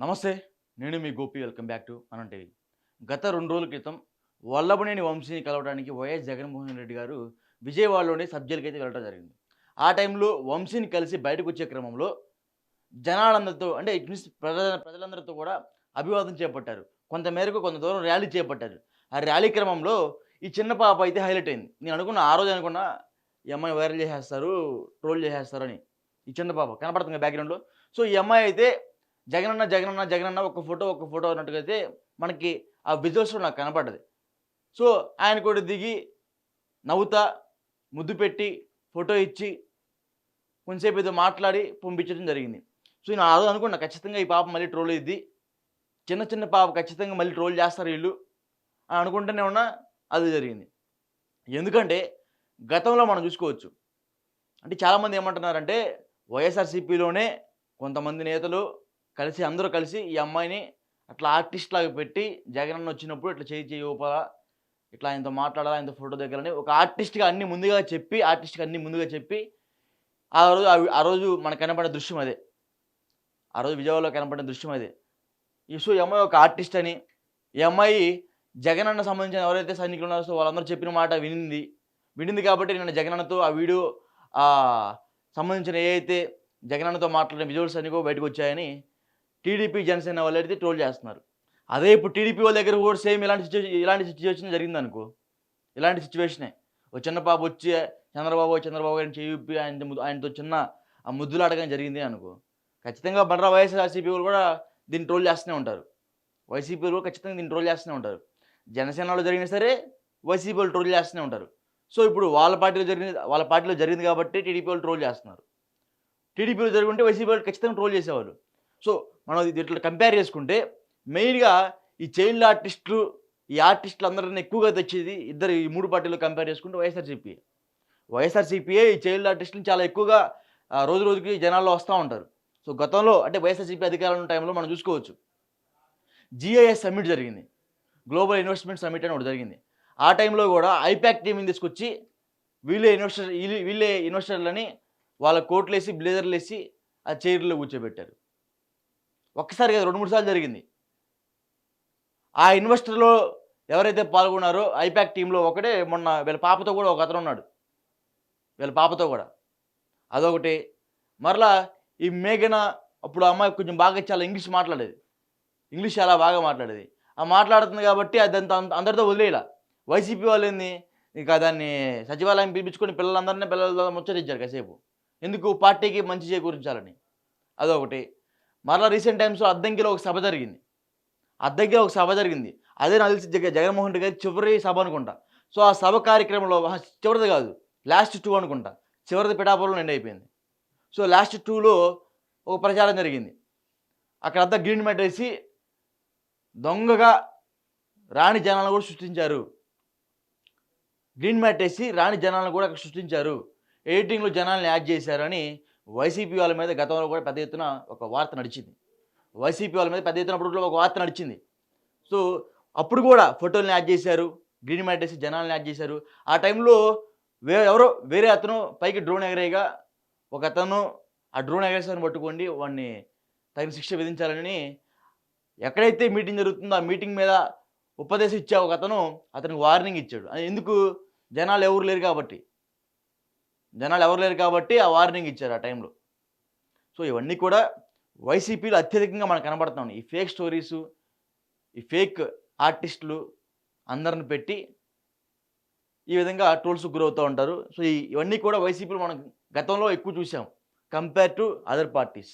నమస్తే నేను మీ Gopi welcome back to Manam TV. గత రెండు రోజుల క్రితం వల్లభనేని వంశీని కలవడానికి వైఎస్ జగన్మోహన్ రెడ్డి గారు విజయవాడలోని సబ్జెక్ట్కి అయితే వెళ్ళడం జరిగింది. ఆ టైంలో వంశీని కలిసి బయటకు వచ్చే క్రమంలో జనాలందరితో అంటే ఇట్ మీన్స్ ప్రజల ప్రజలందరితో కూడా అభివాదం చేపట్టారు. కొంత మేరకు కొంత దూరం ర్యాలీ చేపట్టారు. ఆ ర్యాలీ క్రమంలో ఈ చిన్న పాప అయితే హైలైట్ అయింది. నేను అనుకున్న ఆ రోజు అనుకున్న ఈ అమ్మాయి వైరల్ చేసేస్తారు ట్రోల్ చేసేస్తారు అని ఈ చిన్న పాప కనపడుతుంది బ్యాక్గ్రౌండ్లో సో ఈ అమ్మాయి అయితే జగనన్న జగనన్న జగనన్న ఒక ఫోటో ఒక ఫోటో అన్నట్టుగైతే అయితే మనకి ఆ విజువల్స్లో నాకు కనపడ్డది. సో ఆయన కూడా దిగి నవ్వుతా ముద్దు పెట్టి ఫోటో ఇచ్చి కొంచెంసేపు ఏదో మాట్లాడి పంపించడం జరిగింది. సో నేను ఆ రోజు అనుకున్నా ఖచ్చితంగా ఈ పాప మళ్ళీ ట్రోల్ ఇది చిన్న చిన్న పాప ఖచ్చితంగా మళ్ళీ ట్రోల్ చేస్తారు వీళ్ళు అని అనుకుంటూనే ఉన్నా అది జరిగింది. ఎందుకంటే గతంలో మనం చూసుకోవచ్చు. అంటే చాలామంది ఏమంటున్నారంటే వైఎస్ఆర్సీపీలోనే కొంతమంది నేతలు కలిసి అందరూ కలిసి ఈ అమ్మాయిని అట్లా ఆర్టిస్ట్ లాగా పెట్టి జగనన్న వచ్చినప్పుడు ఇట్లా చేయి చేయి ఊపాల ఇట్లా ఆయనతో మాట్లాడాలా ఆయనతో ఫోటో దగ్గరని ఒక ఆర్టిస్ట్గా అన్ని ముందుగా చెప్పి ఆర్టిస్ట్గా అన్ని ముందుగా చెప్పి ఆ రోజు ఆ- రోజు మనకు కనపడే దృశ్యం అదే. ఆ రోజు విజయవాడలో కనపడిన దృశ్యం అదే. ఈ సో ఈ అమ్మాయి ఒక ఆర్టిస్ట్ అని ఈ అమ్మాయి జగనన్న సంబంధించిన ఎవరైతే సైనికులు ఉన్నారో వాళ్ళందరూ చెప్పిన మాట వినింది. వినింది కాబట్టి నేను జగనన్నతో ఆ వీడియో సంబంధించిన ఏ అయితే జగనన్నతో మాట్లాడిన విజువల్స్ అన్ని కూడా బయటకు వచ్చాయని టీడీపీ జనసేన వాళ్ళు అయితే ట్రోల్ చేస్తున్నారు. అదే ఇప్పుడు టీడీపీ వాళ్ళ దగ్గర కూడా సేమ్ ఇలాంటి సిచ్యువేషన్ ఇలాంటి సిచ్యువేషన్ జరిగింది అనుకో. ఇలాంటి సిచ్యువేషనే ఓ చిన్న పాప వచ్చి చంద్రబాబు చంద్రబాబు గారిని చేయుప్పి ఆయన ఆయనతో చిన్న ఆ ముద్దులు అడగడం జరిగింది అనుకో. ఖచ్చితంగా బండ్రా వైఎస్ఆర్సీపీ వాళ్ళు కూడా దీన్ని ట్రోల్ చేస్తూనే ఉంటారు. వైసీపీ వాళ్ళు కూడా ఖచ్చితంగా దీన్ని ట్రోల్ చేస్తూనే ఉంటారు. జనసేనలో జరిగినా సరే వైసీపీ వాళ్ళు ట్రోల్ చేస్తూనే ఉంటారు. సో ఇప్పుడు వాళ్ళ పార్టీలో జరిగింది వాళ్ళ పార్టీలో జరిగింది కాబట్టి టీడీపీ వాళ్ళు ట్రోల్ చేస్తున్నారు. టీడీపీలో జరుగుంటే వైసీపీ వాళ్ళు ఖచ్చితంగా ట్రోల్ చేసేవాళ్ళు. సో మనం ఇట్లా కంపేర్ చేసుకుంటే మెయిన్గా ఈ చైల్డ్ ఆర్టిస్టులు ఈ ఆర్టిస్టులు అందరిని ఎక్కువగా తెచ్చేది ఇద్దరు ఈ మూడు పార్టీలు కంపేర్ చేసుకుంటే వైఎస్ఆర్సీపీ. వైఎస్ఆర్సీపీఏ ఈ చైల్డ్ ఆర్టిస్టులు చాలా ఎక్కువగా రోజు రోజుకి జనాల్లో వస్తూ ఉంటారు. సో గతంలో అంటే వైఎస్ఆర్సీపీ అధికారంలో ఉన్న టైంలో మనం చూసుకోవచ్చు. జిఐఎస్ సమ్మిట్ జరిగింది. గ్లోబల్ ఇన్వెస్ట్మెంట్ సమ్మిట్ అని ఒకటి జరిగింది. ఆ టైంలో కూడా ఐపాక్ టీంని తీసుకొచ్చి వీళ్ళే ఇన్వెస్టర్ వీళ్ళే- వీళ్ళే ఇన్వెస్టర్లని వాళ్ళ కోట్లు వేసి బ్లేజర్లు వేసి ఆ చైర్లో కూర్చోబెట్టారు. ఒక్కసారి కదా రెండు మూడు సార్లు జరిగింది. ఆ ఇన్వెస్టర్లో ఎవరైతే పాల్గొన్నారో ఐపాక్ టీంలో ఒకటే మొన్న వీళ్ళ పాపతో కూడా ఒక అతను ఉన్నాడు. వీళ్ళ పాపతో కూడా. అదొకటి. మరలా ఈ మేఘన అప్పుడు అమ్మాయి కొంచెం బాగా చాలా ఇంగ్లీష్ మాట్లాడేది. ఇంగ్లీష్ చాలా బాగా మాట్లాడేది. ఆ మాట్లాడుతుంది కాబట్టి అదంతా అంత- అందరితో వదిలేలా వైసీపీ వాళ్ళు ఏంది? ఇంకా దాన్ని సచివాలయం పిలిపించుకొని పిల్లలందరినీ పిల్లలతో ముచ్చటించారు కాసేపు. ఎందుకు పార్టీకి మంచి చేకూరించాలని? అదొకటి. మరలా రీసెంట్ టైమ్స్లో అద్దంకిలో ఒక సభ జరిగింది. అద్దంకిలో ఒక సభ జరిగింది. అదే నాకు తెలిసి జగ జగన్మోహన్ రెడ్డి గారి చివరి సభ అనుకుంటా. సో ఆ సభ కార్యక్రమంలో చివరిది కాదు లాస్ట్ టూ అనుకుంటా. చివరిది పిఠాపురంలో ఎండ్ అయిపోయింది. సో లాస్ట్ టూలో ఒక ప్రచారం జరిగింది. అక్కడ అంతా గ్రీన్ మ్యాట్ వేసి దొంగగా రాణి జనాలను కూడా సృష్టించారు. గ్రీన్ మ్యాట్ వేసి రాణి జనాలను కూడా అక్కడ సృష్టించారు. ఎడిటింగ్లో జనాలను యాడ్ చేశారని వైసీపీ వాళ్ళ మీద గతంలో కూడా పెద్ద ఎత్తున ఒక వార్త నడిచింది. వైసీపీ వాళ్ళ మీద పెద్ద ఎత్తున అప్పుడు ఒక వార్త నడిచింది. సో అప్పుడు కూడా ఫోటోలను యాడ్ చేశారు గ్రీన్ మ్యాట్ వేసి జనాలను యాడ్ చేశారు. ఆ టైంలో వే ఎవరో వేరే అతను పైకి డ్రోన్ ఎగరేయగా ఒక అతను ఆ డ్రోన్ ఎగరేసాన్ని పట్టుకోండి వాడిని తగిన శిక్ష విధించాలని ఎక్కడైతే మీటింగ్ జరుగుతుందో ఆ మీటింగ్ మీద ఉపదేశం ఇచ్చే ఒక అతను అతనికి వార్నింగ్ ఇచ్చాడు. ఎందుకు? జనాలు ఎవరు లేరు కాబట్టి. జనాలు ఎవరు లేరు కాబట్టి ఆ వార్నింగ్ ఇచ్చారు ఆ టైంలో సో ఇవన్నీ కూడా వైసీపీలో అత్యధికంగా మనకు కనబడుతున్నాం ఈ ఫేక్ స్టోరీసు ఈ ఫేక్ ఆర్టిస్టులు అందరిని పెట్టి ఈ విధంగా ట్రోల్స్ గురవుతూ ఉంటారు. సో ఇవన్నీ కూడా వైసీపీలో మనం గతంలో ఎక్కువ చూసాం. Compare to other parties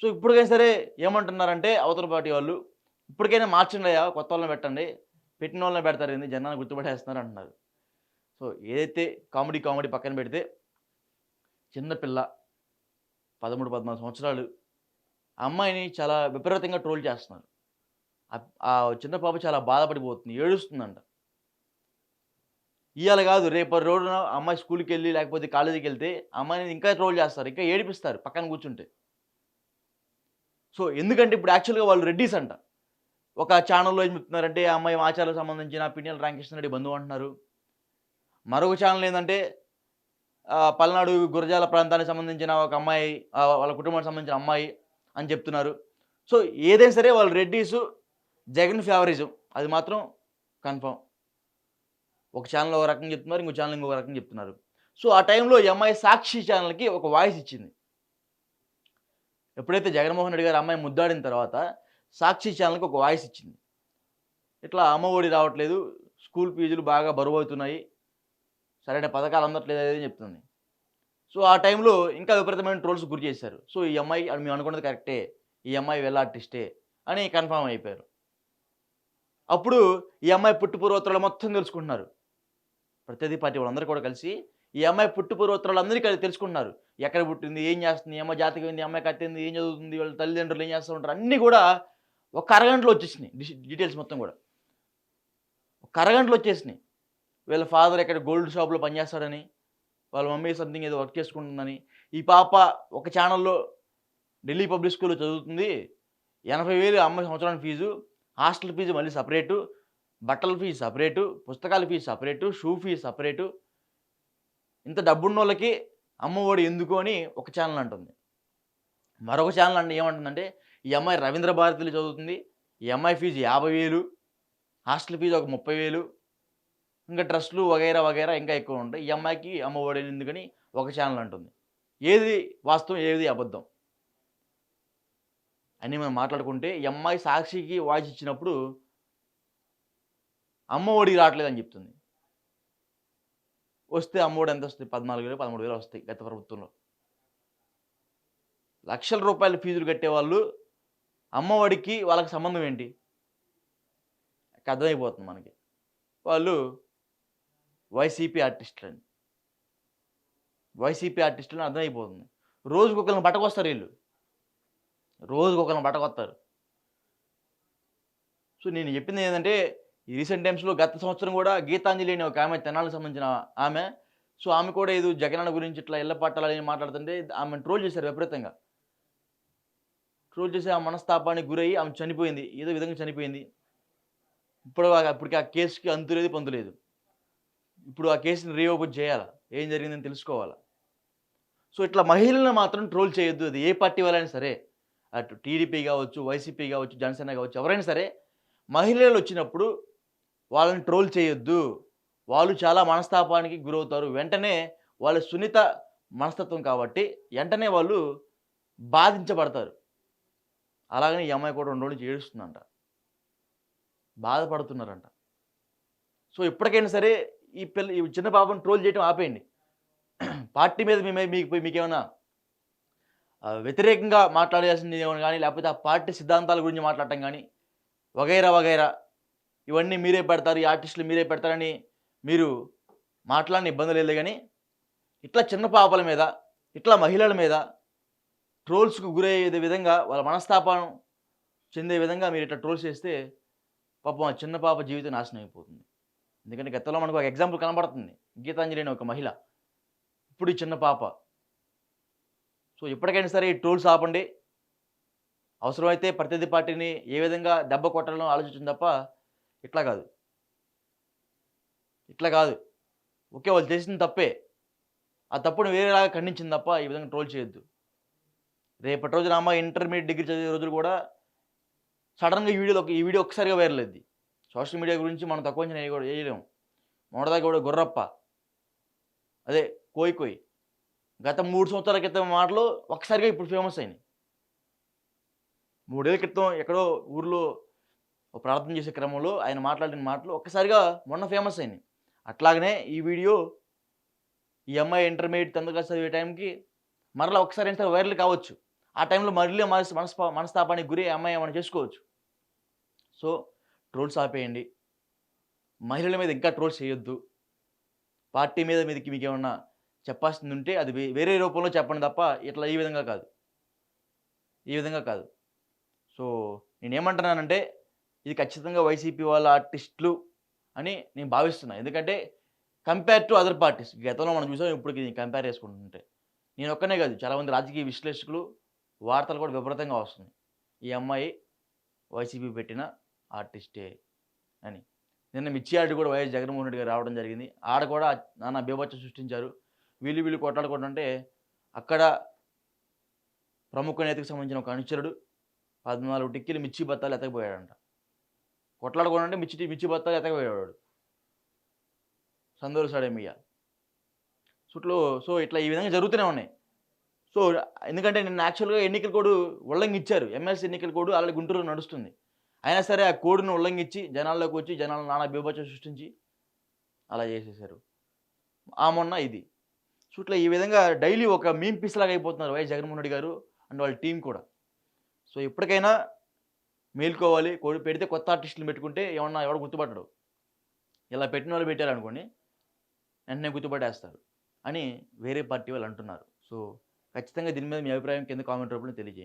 so ఇప్పటికైనా సరే ఏమంటున్నారంటే అవతల పార్టీ వాళ్ళు ఇప్పటికైనా మార్చండి అయ్యా కొత్త వాళ్ళని పెట్టండి పెట్టిన వాళ్ళని పెడతారు ఏంది జనాన్ని గుర్తుపెట్టేస్తున్నారు అంటున్నారు. సో ఏదైతే కామెడీ కామెడీ పక్కన పెడితే చిన్నపిల్ల పదమూడు పద్నాలుగు సంవత్సరాలు అమ్మాయిని చాలా విపరీతంగా ట్రోల్ చేస్తున్నారు. ఆ- చిన్న పాప చాలా బాధపడిపోతుంది ఏడుస్తుందంట. ఇవాళ కాదు రేపు రోజున అమ్మాయి స్కూల్కి వెళ్ళి లేకపోతే కాలేజీకి వెళ్తే అమ్మాయిని ఇంకా ట్రోల్ చేస్తారు ఇంకా ఏడిపిస్తారు పక్కన కూర్చుంటే. సో ఎందుకంటే ఇప్పుడు యాక్చువల్గా వాళ్ళు రెడ్డీస్ అంట. ఒక ఛానల్లో ఏం చెప్తున్నారంటే ఆ అమ్మాయి ఆచారాలకు సంబంధించిన పిన్నెల రామకృష్ణ రెడ్డి బంధువు అంటున్నారు. మరొక ఛానల్ ఏంటంటే పల్నాడు గురజాల ప్రాంతానికి సంబంధించిన ఒక అమ్మాయి వాళ్ళ కుటుంబానికి సంబంధించిన అమ్మాయి అని చెప్తున్నారు. సో ఏదైనా సరే వాళ్ళు రెడ్డీస్ జగన్ ఫేవరిజం అది మాత్రం కన్ఫర్మ్ ఒక ఛానల్ ఒక రకంగా చెప్తున్నారు ఇంకో ఛానల్ ఇంకొక రకంగా చెప్తున్నారు. సో ఆ టైంలో ఈ అమ్మాయి సాక్షి ఛానల్కి ఒక వాయిస్ ఇచ్చింది. ఎప్పుడైతే జగన్మోహన్ రెడ్డి గారు అమ్మాయి ముద్దాడిన తర్వాత సాక్షి ఛానల్కి ఒక వాయిస్ ఇచ్చింది. ఇట్లా అమ్మ ఒడి రావట్లేదు స్కూల్ ఫీజులు బాగా బరువు అవుతున్నాయి సరైన పథకాలు అందట్లేదు అని చెప్తుంది. సో ఆ టైంలో ఇంకా విపరీతమైన ట్రోల్స్ గురి చేశారు. సో ఈ అమ్మాయి అని మేము అనుకున్నది కరెక్టే. ఈ అమ్మాయి వెళ్ళ ఆర్టిస్టే అని కన్ఫామ్ అయిపోయారు. అప్పుడు ఈ అమ్మాయి పుట్టు పూర్వోత్తరాలు మొత్తం తెలుసుకుంటున్నారు. ప్రతిదీ పార్టీ వాళ్ళందరూ కూడా కలిసి ఈ అమ్మాయి పుట్టు పూర్వోత్తరాలు అందరికీ కలిసి తెలుసుకుంటున్నారు. ఎక్కడ పుట్టింది ఏం చేస్తుంది అమ్మాయి జాతకం ఏంది అమ్మాయి కట్టింది ఏం చదువుతుంది వాళ్ళ తల్లిదండ్రులు ఏం చేస్తూ ఉంటారు అన్నీ కూడా ఒక అరగంటలో వచ్చేసినాయి. డీటెయిల్స్ మొత్తం కూడా. ఒక అరగంటలో వచ్చేసినాయి. వీళ్ళ ఫాదర్ ఎక్కడ గోల్డ్ షాప్లో పనిచేస్తాడని వాళ్ళ మమ్మీ సంథింగ్ ఏదో వర్క్ చేసుకుంటుందని. ఈ పాప ఒక ఛానల్లో ఢిల్లీ పబ్లిక్ స్కూల్లో చదువుతుంది. ఎనభై వేలు అమ్మాయి సంవత్సరానికి ఫీజు హాస్టల్ ఫీజు మళ్ళీ సపరేటు బట్టల ఫీజు సపరేటు పుస్తకాల fee separate shoe fee separate. ఇంత డబ్బున్న వాళ్ళకి అమ్మఒడి ఎందుకు అని ఒక ఛానల్ అంటుంది. మరొక ఛానల్ అంటే ఏమంటుందంటే ఈ అమ్మాయి రవీంద్ర భారతిలో చదువుతుంది. ఈ అమ్మాయి ఫీజు యాభై వేలు హాస్టల్ ఫీజు ఒక ముప్పై వేలు ఇంకా ట్రస్ట్లు వగైరా వగైరా ఇంకా ఎక్కువ ఉంటాయి. ఈ అమ్మాయికి అమ్మఒడి ఎందుకని ఒక ఛానల్ అంటుంది. ఏది వాస్తవం ఏది అబద్ధం? అని మనం మాట్లాడుకుంటే ఈ అమ్మాయి సాక్షికి వాయిస్ ఇచ్చినప్పుడు అమ్మ ఒడి రావట్లేదని చెప్తుంది. వస్తే అమ్మఒడి ఎంత వస్తుంది? పద్నాలుగు వేలు పదమూడు వేలు వస్తాయి గత ప్రభుత్వంలో. లక్షల రూపాయల ఫీజులు కట్టేవాళ్ళు అమ్మఒడికి వాళ్ళకి సంబంధం ఏంటి? అర్థమైపోతుంది మనకి. వాళ్ళు వైసీపీ ఆర్టిస్టులని. అని వైసీపీ ఆర్టిస్టులని అర్థమైపోతుంది. రోజుకు ఒకరిని పట్టకొస్తారు వీళ్ళు. రోజుకు ఒకరిని పట్టకొస్తారు. సో నేను చెప్పింది ఏంటంటే ఈ రీసెంట్ టైమ్స్లో గత సంవత్సరం కూడా గీతాంజలి అనే ఒక ఆమె తెనాలకు సంబంధించిన ఆమె. సో ఆమె కూడా ఏదో జగనన్న గురించి ఇట్లా ఇళ్ళ పట్టాలని మాట్లాడుతుంటే ఆమె ట్రోల్ చేశారు విపరీతంగా. ట్రోల్ చేసి ఆ మనస్తాపానికి గురయ్యి ఆమె చనిపోయింది. ఏదో విధంగా చనిపోయింది. ఇప్పుడు ఆ- ఇప్పటికి ఆ కేసుకి అంతులేదు పొందలేదు. ఇప్పుడు ఆ కేసుని రీఓపెన్ చేయాలా? ఏం జరిగిందని తెలుసుకోవాలా? సో ఇట్లా మహిళలను మాత్రం ట్రోల్ చేయొద్దు. అది ఏ పార్టీ వాళ్ళైనా సరే. అటు టీడీపీ కావచ్చు వైసీపీ కావచ్చు జనసేన కావచ్చు ఎవరైనా సరే మహిళలు వచ్చినప్పుడు వాళ్ళని ట్రోల్ చేయొద్దు. వాళ్ళు చాలా మనస్తాపానికి గురవుతారు. వెంటనే వాళ్ళ సున్నిత మనస్తత్వం కాబట్టి వెంటనే వాళ్ళు బాధించబడతారు. అలాగని ఈ అమ్మాయి కూడా రెండు రోజులు నుంచి ఏడుస్తుందంట. బాధపడుతున్నారంట. సో ఇప్పటికైనా సరే ఈ పిల్ల ఈ చిన్న పాపను ట్రోల్ చేయడం ఆపేయండి. పార్టీ మీద మేమే మీకు మీకేమైనా వ్యతిరేకంగా మాట్లాడాల్సింది ఏమైనా కానీ లేకపోతే ఆ పార్టీ సిద్ధాంతాల గురించి మాట్లాడటం కానీ వగైరా వగైరా ఇవన్నీ మీరే పెడతారు ఈ ఆర్టిస్టులు మీరే పెడతారని మీరు మాట్లాడిన ఇబ్బంది లేదు కానీ ఇట్లా చిన్న పాపల మీద ఇట్లా మహిళల మీద ట్రోల్స్కు గురయ్యే విధంగా వాళ్ళ మనస్తాపం చెందే విధంగా మీరు ఇట్లా ట్రోల్స్ చేస్తే పాపం ఆ చిన్న పాప జీవితం నాశనం అయిపోతుంది. ఎందుకంటే గతంలో మనకు ఒక ఎగ్జాంపుల్ కనబడుతుంది. గీతాంజలి అనే ఒక మహిళ. ఇప్పుడు ఈ చిన్న పాప. సో ఎప్పటికైనా సరే ఈ టూల్స్ ఆపండి. అవసరమైతే ప్రతినిధి పార్టీని ఏ విధంగా దెబ్బ కొట్టాలని ఆలోచించింది తప్ప ఇట్లా కాదు. ఇట్లా కాదు. ఓకే వాళ్ళు చేసిన తప్పే. ఆ తప్పును వేరేలాగా ఖండించింది తప్ప ఈ విధంగా ట్రోల్ చేయొద్దు. రేపటి రోజున అమ్మ ఇంటర్మీడియట్ డిగ్రీ చదివే రోజులు కూడా సడన్గా ఈ వీడియోలో ఈ వీడియో ఒక్కసారిగా వైరల్ అయింది సోషల్ మీడియా గురించి మనం తక్కువ అంచనా కూడా వేయలేము మొదటిదాకా కూడా గుర్రప్ప. అదే కోయి కోయి. గత మూడు సంవత్సరాల క్రితం మాటలు ఒక్కసారిగా ఇప్పుడు ఫేమస్ అయినాయి. మూడేళ్ళ క్రితం ఎక్కడో ఊర్లో ప్రార్థన చేసే క్రమంలో ఆయన మాట్లాడిన మాటలు ఒక్కసారిగా మొన్న ఫేమస్ అయినాయి. అట్లాగనే ఈ వీడియో ఈ అమ్మాయి ఇంటర్మీడియట్ టెన్త్ క్లాస్ చదివే టైంకి మరలా ఒకసారి ఎంత వైరల్ కావచ్చు. ఆ టైంలో మరలే మనస్ మనస్పా మనస్తాపానికి గురి అమ్మాయి ఏమైనా చేసుకోవచ్చు. సో ట్రోల్స్ ఆపేయండి. మహిళల మీద ఇంకా ట్రోల్స్ చేయొద్దు. పార్టీ మీద మీదకి మీకు ఏమన్నా చెప్పాల్సింది ఉంటే అది వేరే రూపంలో చెప్పండి తప్ప ఇట్లా ఈ విధంగా కాదు. ఈ విధంగా కాదు. సో నేనేమంటున్నానంటే ఇది ఖచ్చితంగా వైసీపీ వాళ్ళ ఆర్టిస్టులు అని నేను భావిస్తున్నాను ఎందుకంటే కంపేర్ టు అదర్ పార్టీస్ గతంలో మనం చూసాం ఇప్పటికి కంపేర్ చేసుకుంటుంటే. నేను ఒక్కనే కాదు చాలామంది రాజకీయ విశ్లేషకులు వార్తలు కూడా విపరీతంగా వస్తున్నాయి. ఈ అమ్మాయి వైసీపీ పెట్టిన ఆర్టిస్టే అని. నిన్న మిర్చి కూడా వైఎస్ జగన్మోహన్ రెడ్డి గారు రావడం జరిగింది. ఆడ కూడా నాన్న బీభత్స సృష్టించారు. వీళ్ళు వీళ్ళు కొట్లాడుకుంటుంటే అక్కడ ప్రముఖ నేతకు సంబంధించిన ఒక అనుచరుడు పద్నాలుగు టిక్కీలు మిర్చి బత్తాలు ఎతకపోయాడంట. కొట్లాడుకోనంటే మిర్చి మిర్చి బత్తాలు ఎతకపోయాడు సందూరు సడేమియ్య. చుట్లో సో ఇట్లా ఈ విధంగా జరుగుతూనే ఉన్నాయి. సో ఎందుకంటే నిన్న యాక్చువల్గా ఎన్నికల కోడ్ ఉల్లంఘించారు. ఎమ్మెల్సీ ఎన్నికల కోడ్ అలాగే గుంటూరులో నడుస్తుంది. అయినా సరే ఆ కోడ్ను ఉల్లంఘించి జనాల్లోకి వచ్చి జనాలు నానా బీభత్సం సృష్టించి అలా చేసేసారు. ఆ మొన్న ఇది. సో ఇట్లా ఈ విధంగా డైలీ ఒక మీమ్ పీస్ లాగా అయిపోతున్నారు వైఎస్ జగన్మోహన్ రెడ్డి గారు అండ్ వాళ్ళ టీం కూడా. సో ఇప్పటికైనా మేల్కోవాలి కోడి పెడితే కొత్త ఆర్టిస్టులు పెట్టుకుంటే ఏమన్నా ఎవరు గుర్తుపట్టడు. ఇలా పెట్టిన వాళ్ళు పెట్టారనుకోండి వెంటనే గుర్తుపట్టేస్తారు అని వేరే పార్టీ వాళ్ళు అంటున్నారు. సో ఖచ్చితంగా దీని మీద మీ అభిప్రాయం కింద కామెంట్ రూపంలో తెలియజేయండి.